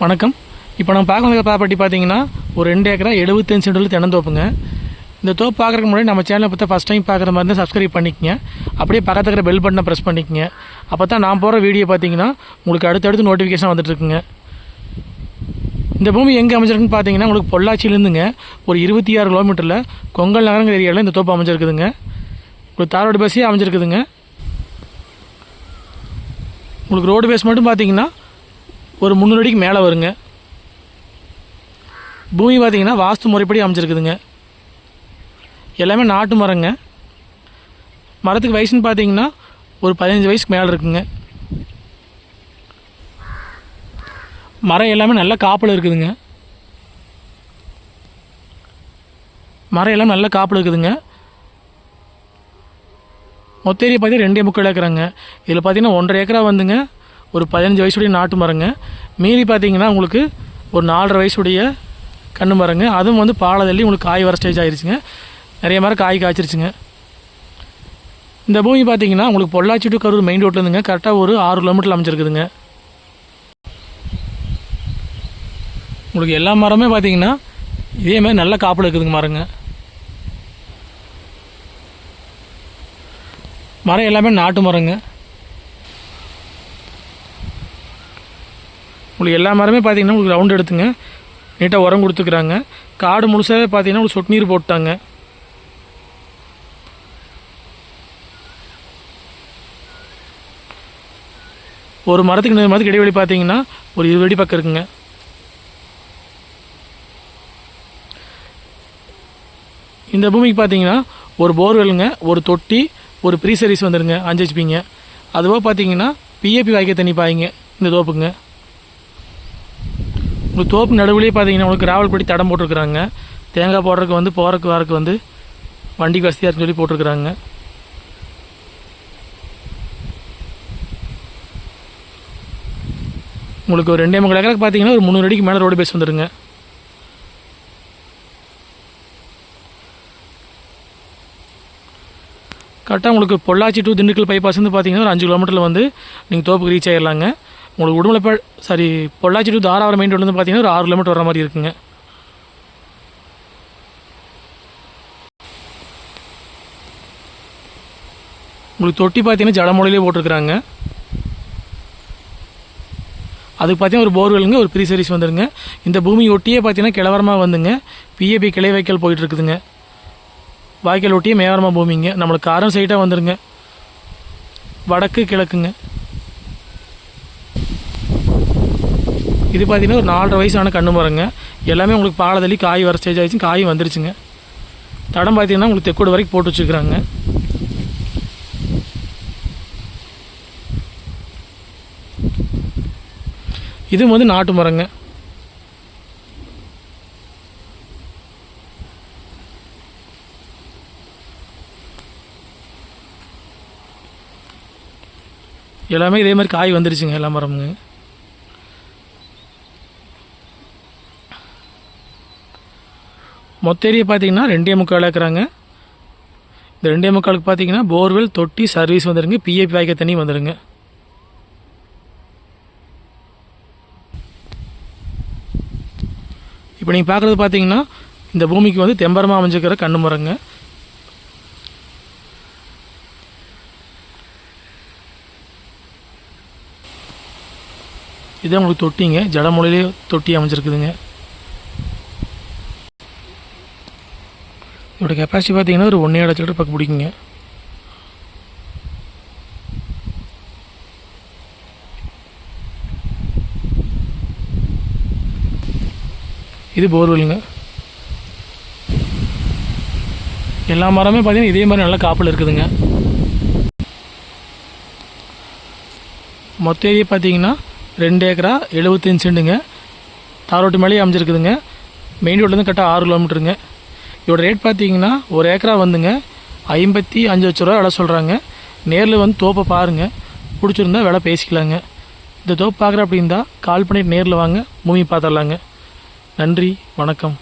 வணக்கம். இப்போ நம்ம பார்க்க வந்த ப்ராப்பர்ட்டி பார்த்தீங்கன்னா ஒரு ரெண்டு ஏக்கரா எழுபத்தஞ்சு சென்டில் தென்னந்தோப்புங்க இந்த தோப்பு பார்க்குறக்கு முன்னாடி நம்ம சேனலை பற்றி ஃபஸ்ட் டைம் பார்க்குற மாதிரி இருந்தால் சப்ஸ்கிரைப் பண்ணிக்கங்க. அப்படியே பக்கத்துல இருக்கிற பெல் பட்டனை ப்ரெஸ் பண்ணிக்கங்க. அப்போ தான் நான் போகிற வீடியோ பார்த்தீங்கன்னா உங்களுக்கு அடுத்தடுத்து நோட்டிஃபிகேஷன் வந்துட்டுருக்குங்க இந்த பூமி எங்கே அமைஞ்சிருக்குன்னு பார்த்தீங்கன்னா உங்களுக்கு பொள்ளாச்சியிலேருந்துங்க. ஒரு இருபத்தி ஆறு கிலோமீட்டரில் கொங்கல் நகரங்கிற ஏரியாவில் இந்த தோப்பு அமைஞ்சிருக்குதுங்க. உங்களுக்கு தாரோடு பஸ்ஸே அமைஞ்சிருக்குதுங்க. உங்களுக்கு ரோடு பேஸ் மட்டும் பார்த்தீங்கன்னா ஒரு முந்நூறு அடிக்கு மேலே வருங்க. பூமி பார்த்தீங்கன்னா வாஸ்து முறைப்படி அமைஞ்சிருக்குதுங்க. எல்லாமே நாட்டு மரங்க. மரத்துக்கு வயசுன்னு பார்த்தீங்கன்னா ஒரு பதினஞ்சு வயசுக்கு மேலே இருக்குங்க. மரம் எல்லாமே நல்ல காப்பில் இருக்குதுங்க. மரம் எல்லாமே நல்ல காப்பில் இருக்குதுங்க. மொத்த ஏரியா பார்த்தீங்கன்னா ரெண்டே முக்கால் ஏக்கராங்க. இதில் பார்த்தீங்கன்னா ஒன்றரை ஏக்கரா வந்துங்க. ஒரு பதினஞ்சு வயசுடைய நாட்டு மரங்க. மீதி பார்த்தீங்கன்னா உங்களுக்கு ஒரு நாலரை வயசுடைய கண்ணு மரங்க. அதுவும் வந்து பாலை தள்ளி உங்களுக்கு காய் வர ஸ்டேஜ் ஆகிருச்சுங்க நிறைய மரம் காய் காய்ச்சிருச்சுங்க. இந்த பூமி பார்த்தீங்கன்னா உங்களுக்கு பொள்ளாச்சி டு கரூர் மெயின் ரோட்லேருந்துங்க கரெக்டாக ஒரு ஆறு கிலோமீட்டர் அமைச்சிருக்குதுங்க உங்களுக்கு எல்லா மரமே பார்த்தீங்கன்னா இதேமாதிரி நல்ல காப்பில் இருக்குதுங்க மரங்க. மரம் எல்லாமே நாட்டு மரங்க. உங்களுக்கு எல்லா மரமே பார்த்தீங்கன்னா உங்களுக்கு ரவுண்ட் எடுத்துங்க. நீட்டாக உரம் கொடுத்துக்கிறாங்க. காடு முழுசாகவே பார்த்தீங்கன்னா உங்களுக்கு சொட்டு நீர் போட்டாங்க. ஒரு மரத்துக்கு இன்னொரு மரத்துக்கு இடைவெளி பார்த்தீங்கன்னா ஒரு இருபது அடி பக்கம் இருக்குங்க. இந்த பூமிக்கு பார்த்தீங்கன்னா ஒரு போர்வெல்லுங்க ஒரு தொட்டி ஒரு ப்ரீ சர்வீஸ் வந்துடுங்க அஞ்சு ஹெச்பிங்க அதுவாக பார்த்தீங்கன்னா பிஏபி வாய்க்க தண்ணி பாய்ங்க இந்த தோப்புங்க. உங்களுக்கு தோப்பு நடுவுலேயே பார்த்தீங்கன்னா உங்களுக்கு கிராவல் படி தடம் போட்டிருக்கிறாங்க. தேங்காய் போடுறதுக்கு வந்து போகிறக்கு வரக்கு வந்து வண்டிக்கு வசதியாக இருக்குன்னு சொல்லி போட்டிருக்கிறாங்க. உங்களுக்கு ஒரு ரெண்டே முக்கால் ஏக்கருக்கு பார்த்தீங்கன்னா ஒரு முந்நூறு அடிக்கு மேலே ரோடு பேஸ் வந்துடுங்க கரெக்டாக உங்களுக்கு பொள்ளாச்சி டு திண்டுக்கல் பைபாஸ் வந்து பார்த்தீங்கன்னா ஒரு அஞ்சு கிலோமீட்டரில் வந்து நீங்கள் தோப்புக்கு ரீச் ஆகிடலாங்க உங்களுக்கு உடுமலைப்பா sorry Pollachi to Dharapuram main ரோட்லேருந்து பார்த்தீங்கன்னா ஒரு ஆறு கிலோமீட்டர் வர மாதிரி இருக்குங்க. உங்களுக்கு தொட்டி பார்த்தீங்கன்னா ஜடமொழிலே போட்டிருக்கிறாங்க. அதுக்கு பார்த்தீங்கன்னா ஒரு போர்வெலுங்க ஒரு ப்ரீ சர்வீஸ் வந்துருங்க. இந்த பூமி ஒட்டியே பார்த்தீங்கன்னா கிளவரமாக வந்துங்க. பிஏபி கிளை வாய்க்கால் போயிட்டு இருக்குதுங்க வாய்க்கால் ஒட்டியே மேவரமாக பூமிங்க. நம்மளுக்கு காரம் சைட்டாக வந்துருங்க. வடக்கு கிழக்குங்க. இது பார்த்தீங்கன்னா ஒரு நாலரை வயசான கண்ணு மரங்க எல்லாமே உங்களுக்கு பாலதள்ளி காய் வர ஸ்டேஜ் ஆகிடுச்சு காய் வந்துருச்சுங்க. தடம் பார்த்தீங்கன்னா உங்களுக்கு தெக்கோடு வரைக்கும் போட்டு வச்சுக்கிறாங்க இதுவும் வந்து நாட்டு மரங்க. எல்லாமே இதே மாதிரி காய் வந்துருச்சுங்க எல்லா மரமுங்க. மொத்த ஏரியா பார்த்தீங்கன்னா ரெண்டே முக்கால் ஏக்கராங்க. இந்த ரெண்டே முக்காலுக்கு பார்த்தீங்கன்னா போர்வெல் தொட்டி சர்வீஸ் வந்துடுங்க பிஏபி வாய்க்க தண்ணி வந்துடுங்க இப்போ நீங்கள் பார்க்குறது பார்த்தீங்கன்னா இந்த பூமிக்கு வந்து தெம்பரமாக அமைஞ்சிருக்கிற கண்ணு முறைங்க இதே உங்களுக்கு தொட்டிங்க. ஜடமொழியிலே தொட்டி அமைஞ்சிருக்குதுங்க. இதோட கெப்பாசிட்டி பார்த்தீங்கன்னா ஒரு ஒன்றே ஏழு லிட்டர் பக்கம் பிடிக்குங்க. இது போர்வெல்லுங்க எல்லா மரமே பார்த்தீங்கன்னா இதே மாதிரி நல்ல காப்பில் இருக்குதுங்க. மொத்த ஏரியா பார்த்தீங்கன்னா ரெண்டு ஏக்கரா எழுபத்தஞ்சு சென்ட்டுங்க தாரோட்டு மேலேயே அமைஞ்சிருக்குதுங்க. மெயின் ரோட்லேருந்து கரெக்டாக ஆறு கிலோமீட்டருங்க இதோட ரேட் பார்த்தீங்கன்னா ஒரு ஏக்கரா வந்துங்க. ஐம்பத்தி அஞ்சு லட்ச ரூபா விலை சொல்கிறாங்க நேரில் வந்து தோப்பை பாருங்கள் பிடிச்சிருந்தா விலை பேசிக்கலாங்க. இந்த தோப்பு பார்க்குற அப்படின்னா கால் பண்ணிட்டு நேரில் வாங்க. பூமி பார்த்துடலாங்க. நன்றி வணக்கம்.